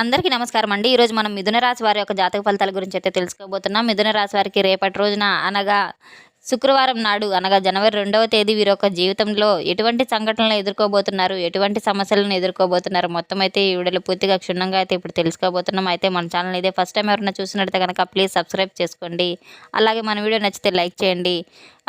అందరికీ నమస్కారం అండి. ఈరోజు మనం మిథున రాశి వారి యొక్క జాతక ఫలితాల గురించి అయితే తెలుసుకోబోతున్నాం. మిథున రాశి వారికి రేపటి రోజున అనగా శుక్రవారం నాడు అనగా జనవరి రెండవ తేదీ వీరి యొక్క జీవితంలో ఎటువంటి సంఘటనలు ఎదుర్కోబోతున్నారు ఎటువంటి సమస్యలను ఎదుర్కోబోతున్నారు మొత్తం అయితే ఈ వీడియోలో పూర్తిగా క్షుణ్ణంగా అయితే ఇప్పుడు తెలుసుకోబోతున్నాం. అయితే మన ఛానల్ ఇదే ఫస్ట్ టైం ఎవరైనా చూసినట్లయితే కనుక ప్లీజ్ సబ్స్క్రైబ్ చేసుకోండి. అలాగే మన వీడియో నచ్చితే లైక్ చేయండి.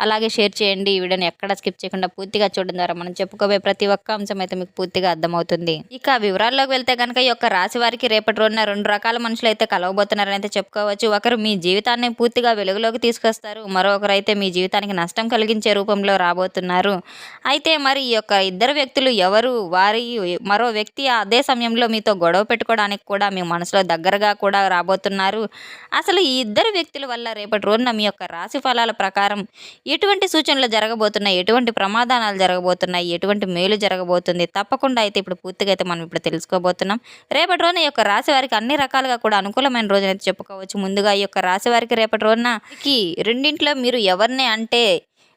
అలాగే షేర్ చేయండి ఈ వీడియోని ఎక్కడ స్కిప్ చేయకుండా పూర్తిగా చూడడం ద్వారా మనం చెప్పుకోబోయే ప్రతి ఒక్క అంశం అయితే మీకు పూర్తిగా అర్థమవుతుంది. ఇక వివరాల్లోకి వెళ్తే కనుక ఈ యొక్క రాశి వారికి రేపటి రోజున రెండు రకాల మనుషులు అయితే కలవబోతున్నారని అయితే చెప్పుకోవచ్చు. ఒకరు మీ జీవితాన్ని పూర్తిగా వెలుగులోకి తీసుకొస్తారు. మరొకరు అయితే మీ జీవితానికి నష్టం కలిగించే రూపంలో రాబోతున్నారు. అయితే మరి ఈ యొక్క ఇద్దరు వ్యక్తులు ఎవరు? వారి మరో వ్యక్తి అదే సమయంలో మీతో గొడవ పెట్టుకోవడానికి కూడా మీ మనసులో దగ్గరగా కూడా రాబోతున్నారు. అసలు ఈ ఇద్దరు వ్యక్తుల వల్ల రేపటి రోజున మీ యొక్క రాశి ఫలాల ప్రకారం ఎటువంటి సూచనలు జరగబోతున్నాయి? ఎటువంటి ప్రమాదాలు జరగబోతున్నాయి? ఎటువంటి మేలు జరగబోతుంది? తప్పకుండా అయితే ఇప్పుడు పూర్తిగా అయితే మనం ఇప్పుడు తెలుసుకోబోతున్నాం. రేపటి రోజున ఈ యొక్క రాశి వారికి అన్ని రకాలుగా కూడా అనుకూలమైన రోజునైతే చెప్పుకోవచ్చు. ముందుగా ఈ యొక్క రాశి వారికి రేపటి రోజున ఈ రెండింట్లో మీరు ఎవరిని అంటే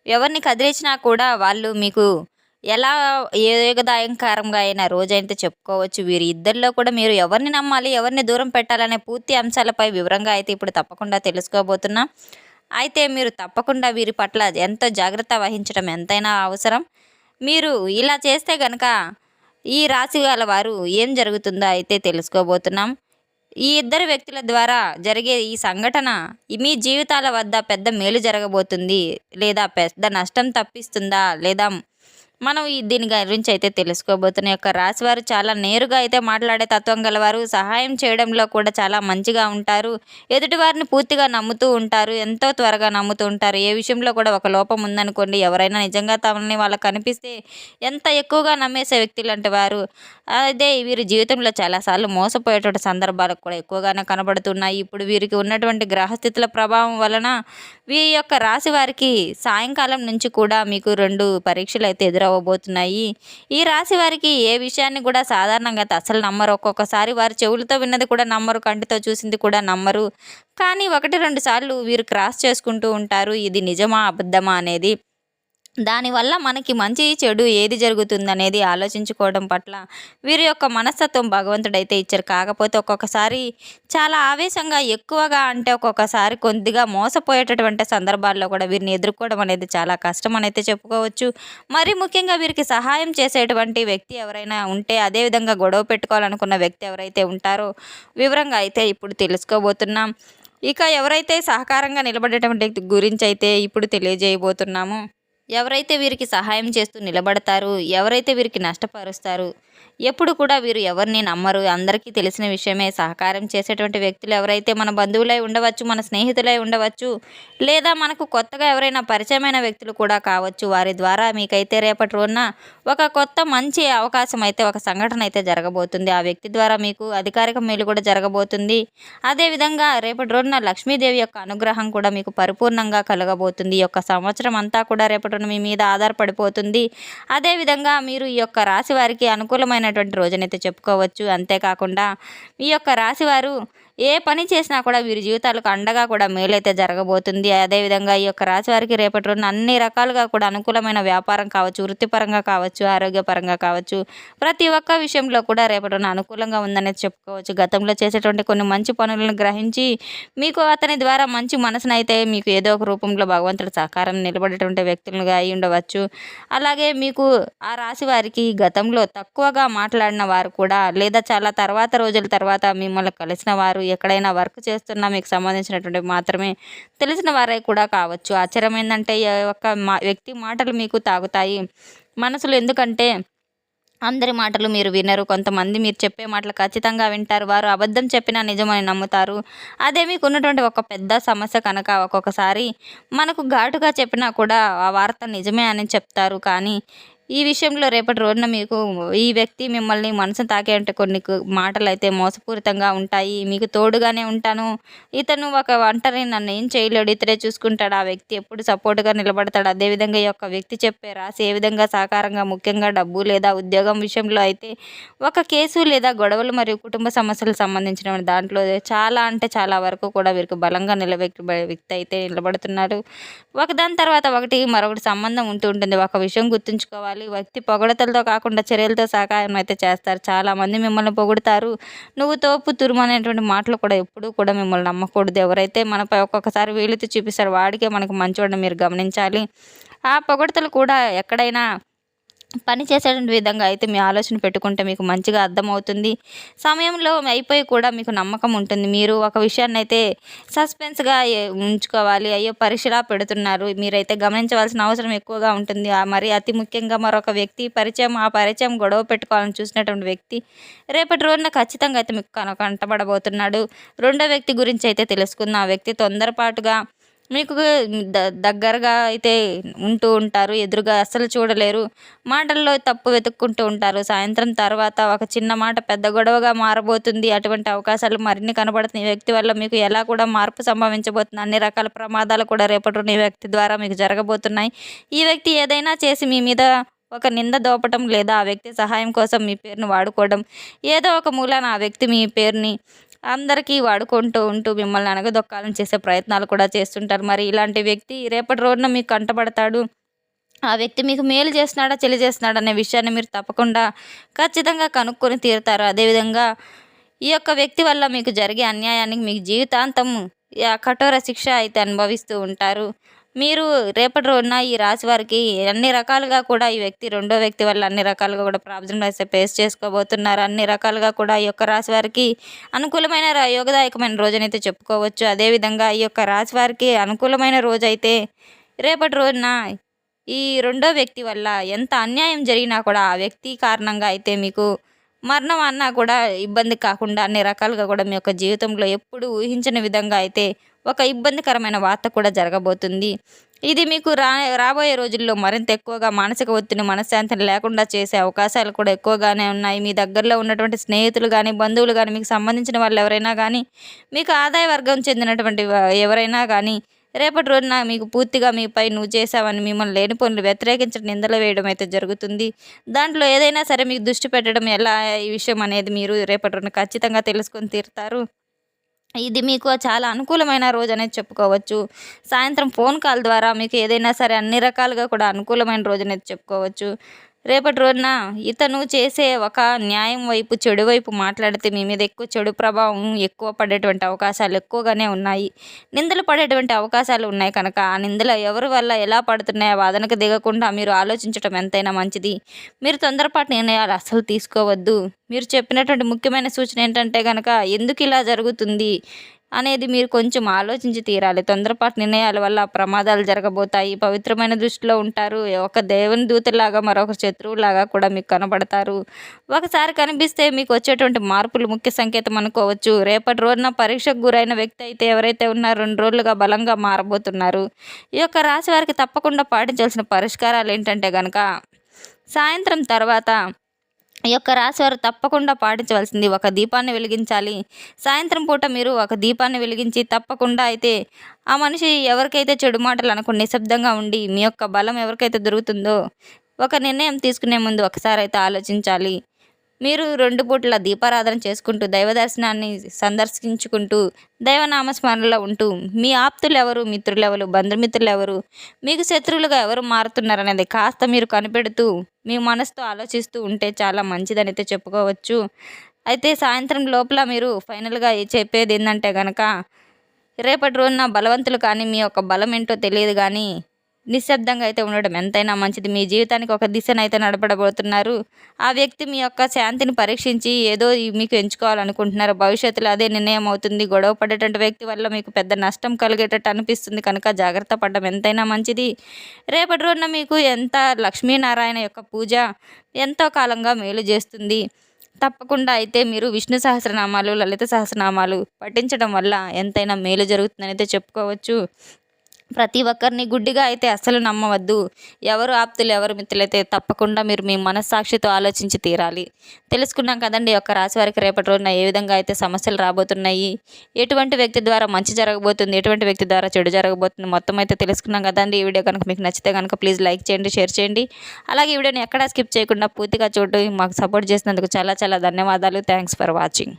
ఎవరిని కదిలించినా కూడా వాళ్ళు మీకు ఎలా ఏకదాయకరంగా అయిన రోజైతే చెప్పుకోవచ్చు. వీరి ఇద్దరిలో కూడా మీరు ఎవరిని నమ్మాలి ఎవరిని దూరం పెట్టాలనే పూర్తి అంశాలపై వివరంగా అయితే ఇప్పుడు తప్పకుండా తెలుసుకోబోతున్నాం. అయితే మీరు తప్పకుండా వీరి పట్ల ఎంతో జాగ్రత్త వహించడం ఎంతైనా అవసరం. మీరు ఇలా చేస్తే కనుక ఈ రాశి గల వారు ఏం జరుగుతుందో అయితే తెలుసుకోబోతున్నాం. ఈ ఇద్దరు వ్యక్తుల ద్వారా జరిగే ఈ సంఘటన మీ జీవితాల వద్ద పెద్ద మేలు జరగబోతుంది లేదా పెద్ద నష్టం తప్పిస్తుందా లేదా మనం దీని గురించి అయితే తెలుసుకోబోతున్న. యొక్క రాశివారు చాలా నేరుగా అయితే మాట్లాడే తత్వం గలవారు. సహాయం చేయడంలో కూడా చాలా మంచిగా ఉంటారు. ఎదుటి వారిని పూర్తిగా నమ్ముతూ ఉంటారు. ఎంతో త్వరగా నమ్ముతూ ఉంటారు. ఏ విషయంలో కూడా ఒక లోపం ఉందనుకోండి ఎవరైనా నిజంగా తమని వాళ్ళకి కనిపిస్తే ఎంత ఎక్కువగా నమ్మేసే వ్యక్తులు లాంటి వారు. అదే వీరి జీవితంలో చాలాసార్లు మోసపోయేటువంటి సందర్భాలు కూడా ఎక్కువగానే కనబడుతున్నాయి. ఇప్పుడు వీరికి ఉన్నటువంటి గ్రహస్థితుల ప్రభావం వలన వీరి యొక్క రాశి వారికి సాయంకాలం నుంచి కూడా మీకు రెండు పరీక్షలు అయితే ఎదురవ్వబోతున్నాయి. ఈ రాశి వారికి ఏ విషయాన్ని కూడా సాధారణంగా అసలు నమ్మరు. ఒక్కొక్కసారి వారు చెవులతో విన్నది కూడా నమ్మరు కంటితో చూసింది కూడా నమ్మరు. కానీ ఒకటి రెండు సార్లు వీరు క్రాస్ చేసుకుంటూ ఉంటారు. ఇది నిజమా అబద్ధమా అనేది దానివల్ల మనకి మంచి చెడు ఏది జరుగుతుందనేది ఆలోచించుకోవడం పట్ల వీరి యొక్క మనస్తత్వం భగవంతుడైతే ఇచ్చారు. కాకపోతే ఒక్కొక్కసారి చాలా ఆవేశంగా ఎక్కువగా అంటే ఒక్కొక్కసారి కొద్దిగా మోసపోయేటటువంటి సందర్భాల్లో కూడా వీరిని ఎదుర్కోవడం అనేది చాలా కష్టం అనైతే చెప్పుకోవచ్చు. మరి ముఖ్యంగా వీరికి సహాయం చేసేటువంటి వ్యక్తి ఎవరైనా ఉంటే అదేవిధంగా గొడవ పెట్టుకోవాలనుకున్న వ్యక్తి ఎవరైతే ఉంటారో వివరంగా అయితే ఇప్పుడు తెలుసుకోబోతున్నాం. ఇక ఎవరైతే సహకారంగా నిలబడేటువంటి గురించి అయితే ఇప్పుడు తెలియజేయబోతున్నాము ఎవరైతే వీరికి సహాయం చేస్తూ నిలబడతారు ఎవరైతే వీరికి నష్టపరుస్తారు ఎప్పుడు కూడా వీరు ఎవరిని నమ్మరు. అందరికీ తెలిసిన విషయమే. సహకారం చేసేటువంటి వ్యక్తులు ఎవరైతే మన బంధువులై ఉండవచ్చు మన స్నేహితులై ఉండవచ్చు లేదా మనకు కొత్తగా ఎవరైనా పరిచయమైన వ్యక్తులు కూడా కావచ్చు వారి ద్వారా మీకైతే రేపటి రోజున ఒక కొత్త మంచి అవకాశం అయితే ఒక సంఘటన అయితే జరగబోతుంది. ఆ వ్యక్తి ద్వారా మీకు అధికారిక మేలు కూడా జరగబోతుంది. అదేవిధంగా రేపటి రోజున లక్ష్మీదేవి యొక్క అనుగ్రహం కూడా మీకు పరిపూర్ణంగా కలగబోతుంది. ఈ యొక్క సంవత్సరం అంతా కూడా రేపటి రోజున మీ మీద ఆధారపడిపోతుంది. అదేవిధంగా మీరు ఈ యొక్క రాశి వారికి అనుకూలమైన అనుకూలమైనటువంటి రోజునైతే చెప్పుకోవచ్చు. అంతేకాకుండా ఈ యొక్క రాశివారు ఏ పని చేసినా కూడా వీరి జీవితాలకు అండగా కూడా మేలైతే జరగబోతుంది. అదేవిధంగా ఈ యొక్క రాశి వారికి రేపటి రోజున అన్ని రకాలుగా కూడా అనుకూలమైన వ్యాపారం కావచ్చు వృత్తిపరంగా కావచ్చు ఆరోగ్యపరంగా కావచ్చు ప్రతి ఒక్క విషయంలో కూడా రేపటి రోజున అనుకూలంగా ఉందనేది చెప్పుకోవచ్చు. గతంలో చేసేటువంటి కొన్ని మంచి పనులను గ్రహించి మీకు అతని ద్వారా మంచి మనసునైతే మీకు ఏదో ఒక రూపంలో భగవంతుడు సహకారం నిలబడేటువంటి వ్యక్తులుగా అయి ఉండవచ్చు. అలాగే మీకు ఆ రాశి వారికి గతంలో తక్కువగా మాట్లాడిన వారు కూడా లేదా చాలా తర్వాత రోజుల తర్వాత మిమ్మల్ని కలిసిన వారు ఎక్కడైనా వర్క్ చేస్తున్నా మీకు సంబంధించినటువంటి మాత్రమే తెలిసిన వారే కూడా కావచ్చు. ఆశ్చర్యం ఏంటంటే ఒక మా వ్యక్తి మాటలు మీకు తాగుతాయి. మనసులో ఎందుకంటే అందరి మాటలు మీరు వినరు. కొంతమంది మీరు చెప్పే మాటలు ఖచ్చితంగా వింటారు. వారు అబద్ధం చెప్పినా నిజమని నమ్ముతారు. అదే మీకు ఉన్నటువంటి ఒక పెద్ద సమస్య కనుక ఒక్కొక్కసారి మనకు ఘాటుగా చెప్పినా కూడా ఆ వార్త నిజమే అని చెప్తారు. కానీ ఈ విషయంలో రేపటి రోజున మీకు ఈ వ్యక్తి మిమ్మల్ని మనసు తాకే కొన్ని మాటలు అయితే మోసపూరితంగా ఉంటాయి. మీకు తోడుగానే ఉంటాను. ఇతను ఒక ఒంటరి నన్ను ఏం చేయలేడు. ఇతడే చూసుకుంటాడు. ఆ వ్యక్తి ఎప్పుడు సపోర్ట్గా నిలబడతాడు. అదేవిధంగా ఈ యొక్క వ్యక్తి చెప్పే రాసి ఏ విధంగా సహకారంగా ముఖ్యంగా డబ్బు లేదా ఉద్యోగం విషయంలో అయితే ఒక కేసు లేదా గొడవలు మరియు కుటుంబ సమస్యలకు సంబంధించిన దాంట్లో చాలా అంటే చాలా వరకు కూడా వీరికి బలంగా నిలబెట్టి వ్యక్తి అయితే నిలబడుతున్నారు ఒకదాని తర్వాత ఒకటి మరొకటి సంబంధం ఉంటూ ఉంటుంది. ఒక విషయం గుర్తుంచుకోవాలి. తెలుసుకోవాలి వ్యక్తి పొగడతలతో కాకుండా చర్యలతో సహాయం అయితే చేస్తారు. చాలామంది మిమ్మల్ని పొగుడుతారు. నువ్వు తోపు తురుము అనేటువంటి మాటలు కూడా ఎప్పుడూ కూడా మిమ్మల్ని నమ్మకూడదు. ఎవరైతే మనపై ఒక్కొక్కసారి వీలుతో చూపిస్తారు వాడికే మనకు మంచోడని మీరు గమనించాలి. ఆ పొగడతలు కూడా ఎక్కడైనా పని చేసేటువంటి విధంగా అయితే మీ ఆలోచన పెట్టుకుంటే మీకు మంచిగా అర్థమవుతుంది. సమయంలో అయిపోయి కూడా మీకు నమ్మకం ఉంటుంది. మీరు ఒక విషయాన్ని అయితే సస్పెన్స్గా ఉంచుకోవాలి. అయ్యో పరీక్షలా పెడుతున్నారు. మీరైతే గమనించవలసిన అవసరం ఎక్కువగా ఉంటుంది. మరి అతి ముఖ్యంగా మరొక వ్యక్తి పరిచయం ఆ పరిచయం గొడవ పెట్టుకోవాలని చూసినటువంటి వ్యక్తి రేపటి రోజున ఖచ్చితంగా అయితే మీకు కంటపడబోతున్నాడు రెండో వ్యక్తి గురించి అయితే తెలుసుకుందాం. ఆ వ్యక్తి తొందరపాటుగా మీకు ద దగ్గరగా అయితే ఉంటూ ఉంటారు ఎదురుగా అస్సలు చూడలేరు. మాటల్లో తప్పు వెతుక్కుంటూ ఉంటారు. సాయంత్రం తర్వాత ఒక చిన్న మాట పెద్ద గొడవగా మారబోతుంది. అటువంటి అవకాశాలు మరిన్ని కనబడుతున్న ఈ వ్యక్తి వల్ల మీకు ఎలా కూడా మార్పు సంభవించబోతుంది? అన్ని రకాల ప్రమాదాలు కూడా రేపటి ఈ వ్యక్తి ద్వారా మీకు జరగబోతున్నాయి. ఈ వ్యక్తి ఏదైనా చేసి మీ మీద ఒక నింద దోపటం లేదా ఆ వ్యక్తి సహాయం కోసం మీ పేరును వాడుకోవడం ఏదో ఒక మూలాన ఆ వ్యక్తి మీ పేరుని అందరికీ వాడుకుంటూ ఉంటూ మిమ్మల్ని అనగదొక్కాలని చేసే ప్రయత్నాలు కూడా చేస్తుంటారు. మరి ఇలాంటి వ్యక్తి రేపటి రోజున మీకు కంటపడతాడు. ఆ వ్యక్తి మీకు మేలు చేస్తున్నాడా చెల్లి చేస్తున్నాడా అనే విషయాన్ని మీరు తప్పకుండా ఖచ్చితంగా కనుక్కొని తీరుతారు. అదేవిధంగా ఈ యొక్క వ్యక్తి వల్ల మీకు జరిగే అన్యాయానికి మీకు జీవితాంతం కఠోర శిక్ష అయితే అనుభవిస్తూ ఉంటారు. మీరు రేపటి రోజున ఈ రాశి వారికి అన్ని రకాలుగా కూడా ఈ వ్యక్తి రెండో వ్యక్తి వల్ల అన్ని రకాలుగా కూడా ప్రాబ్లమ్స్ అయితే ఫేస్ చేసుకోబోతున్నారు. అన్ని రకాలుగా కూడా ఈ యొక్క రాశి వారికి అనుకూలమైన యోగదాయకమైన రోజునైతే చెప్పుకోవచ్చు. అదేవిధంగా ఈ యొక్క రాశి వారికి అనుకూలమైన రోజు అయితే రేపటి రోజున ఈ రెండో వ్యక్తి వల్ల ఎంత అన్యాయం జరిగినా కూడా ఆ వ్యక్తి కారణంగా అయితే మీకు మరణం అన్నా కూడా ఇబ్బంది కాకుండా అన్ని రకాలుగా కూడా మీ యొక్క జీవితంలో ఎప్పుడు ఊహించిన విధంగా అయితే ఒక ఇబ్బందికరమైన వార్త కూడా జరగబోతుంది. ఇది మీకు రా రాబోయే రోజుల్లో మరింత ఎక్కువగా మానసిక ఒత్తిడి మనశ్శాంతిని లేకుండా చేసే అవకాశాలు కూడా ఎక్కువగానే ఉన్నాయి. మీ దగ్గరలో ఉన్నటువంటి స్నేహితులు కానీ బంధువులు కానీ మీకు సంబంధించిన వాళ్ళు ఎవరైనా కానీ మీకు ఆదాయ వర్గం చెందినటువంటి ఎవరైనా కానీ రేపటి రోజున మీకు పూర్తిగా మీపై నువ్వు చేసావని మిమ్మల్ని లేని పనులు వ్యతిరేకించడం నిందలు వేయడం అయితే జరుగుతుంది. దాంట్లో ఏదైనా సరే మీకు దృష్టి పెట్టడం ఎలా ఈ విషయం అనేది మీరు రేపటి రోజున ఖచ్చితంగా తెలుసుకొని తీరుతారు. ఇది మీకు చాలా అనుకూలమైన రోజు అనేది చెప్పుకోవచ్చు. సాయంత్రం ఫోన్ కాల్ ద్వారా మీకు ఏదైనా సరే అన్ని రకాలుగా కూడా అనుకూలమైన రోజు అనేది చెప్పుకోవచ్చు. రేపటి రోజున ఇతను చేసే ఒక న్యాయం వైపు చెడు వైపు మాట్లాడితే మీ మీద ఎక్కువ చెడు ప్రభావం ఎక్కువ పడేటువంటి అవకాశాలు ఎక్కువగానే ఉన్నాయి. నిందలు పడేటువంటి అవకాశాలు ఉన్నాయి కనుక ఆ నిందలు ఎవరి వల్ల ఎలా పడుతున్నాయో వాదనకు దిగకుండా మీరు ఆలోచించడం ఎంతైనా మంచిది. మీరు తొందరపాటు నిర్ణయాలు అసలు తీసుకోవద్దు. మీరు చెప్పినటువంటి ముఖ్యమైన సూచన ఏంటంటే కనుక ఎందుకు ఇలా జరుగుతుంది? అనేది మీరు కొంచెం ఆలోచించి తీరాలి. తొందరపాటు నిర్ణయాల వల్ల ప్రమాదాలు జరగబోతాయి. పవిత్రమైన దృష్టిలో ఉంటారు. ఒక దేవుని దూతలాగా మరొక శత్రువులాగా కూడా మీకు కనబడతారు. ఒకసారి కనిపిస్తే మీకు వచ్చేటువంటి మార్పులు ముఖ్య సంకేతం అనుకోవచ్చు. రేపటి రోజున పరీక్షకు గురైన వ్యక్తి అయితే ఎవరైతే ఉన్నారో రెండు రోజులుగా బలంగా మారబోతున్నారు. ఈ యొక్క రాశి వారికి తప్పకుండా పాటించాల్సిన పరిష్కారాలు ఏంటంటే కనుక సాయంత్రం తర్వాత ఈ యొక్క రాశివారు తప్పకుండా పాటించవలసింది. ఒక దీపాన్ని వెలిగించాలి. సాయంత్రం పూట మీరు ఒక దీపాన్ని వెలిగించి తప్పకుండా అయితే ఆ మనిషి ఎవరికైతే చెడు మాటలు అనుకుని నిశ్శబ్దంగా ఉండి మీ యొక్క బలం ఎవరికైతే దొరుకుతుందో ఒక నిర్ణయం తీసుకునే ముందు ఒకసారి అయితే ఆలోచించాలి. మీరు రెండు పూట్ల దీపారాధన చేసుకుంటూ దైవ దర్శనాన్ని సందర్శించుకుంటూ దైవనామస్మరణలో ఉంటూ మీ ఆప్తులు ఎవరు మిత్రులు ఎవరు బంధుమిత్రులు ఎవరు మీకు శత్రువులుగా ఎవరు మారుతున్నారనేది కాస్త మీరు కనిపెడుతూ మీ మనసుతో ఆలోచిస్తూ ఉంటే చాలా మంచిదనైతే చెప్పుకోవచ్చు. అయితే సాయంత్రం లోపల మీరు ఫైనల్గా చెప్పేది ఏంటంటే కనుక రేపటి రోజున బలవంతులు కానీ మీ యొక్క బలం ఏంటో తెలియదు కానీ నిశ్శబ్దంగా అయితే ఉండడం. ఎంతైనా మంచిది. మీ జీవితానికి ఒక దిశను అయితే నడపడబోతున్నారు. ఆ వ్యక్తి మీ యొక్క శాంతిని పరీక్షించి ఏదో మీకు ఎంచుకోవాలనుకుంటున్నారు. భవిష్యత్తులో అదే నిర్ణయం అవుతుంది. గొడవ పడేటువంటి వ్యక్తి వల్ల మీకు పెద్ద నష్టం కలిగేటట్టు అనిపిస్తుంది. కనుక జాగ్రత్త పడడం ఎంతైనా మంచిది. రేపటి రోజున మీకు ఎంత లక్ష్మీనారాయణ యొక్క పూజ ఎంతో కాలంగా మేలు చేస్తుంది. తప్పకుండా అయితే మీరు విష్ణు సహస్రనామాలు లలిత సహస్రనామాలు పఠించడం వల్ల ఎంతైనా మేలు జరుగుతుందని అయితే చెప్పుకోవచ్చు. ప్రతి ఒక్కరిని గుడ్డిగా అయితే అస్సలు నమ్మవద్దు. ఎవరు ఆప్తులు ఎవరు మిత్రులైతే తప్పకుండా మీరు మీ మనస్సాక్షితో ఆలోచించి తీరాలి. తెలుసుకున్నాం కదండి యొక్క రాశి వారికి రేపటి రోజున ఏ విధంగా అయితే సమస్యలు రాబోతున్నాయి ఎటువంటి వ్యక్తి ద్వారా మంచి జరగబోతుంది ఎటువంటి వ్యక్తి ద్వారా చెడు జరగబోతుంది మొత్తం అయితే తెలుసుకున్నాం కదండి. ఈ వీడియో కనుక మీకు నచ్చితే కనుక ప్లీజ్ లైక్ చేయండి షేర్ చేయండి. అలాగే ఈ వీడియోని ఎక్కడా స్కిప్ చేయకుండా పూర్తిగా చూడండి. మాకు సపోర్ట్ చేసినందుకు చాలా చాలా ధన్యవాదాలు. Thanks for watching.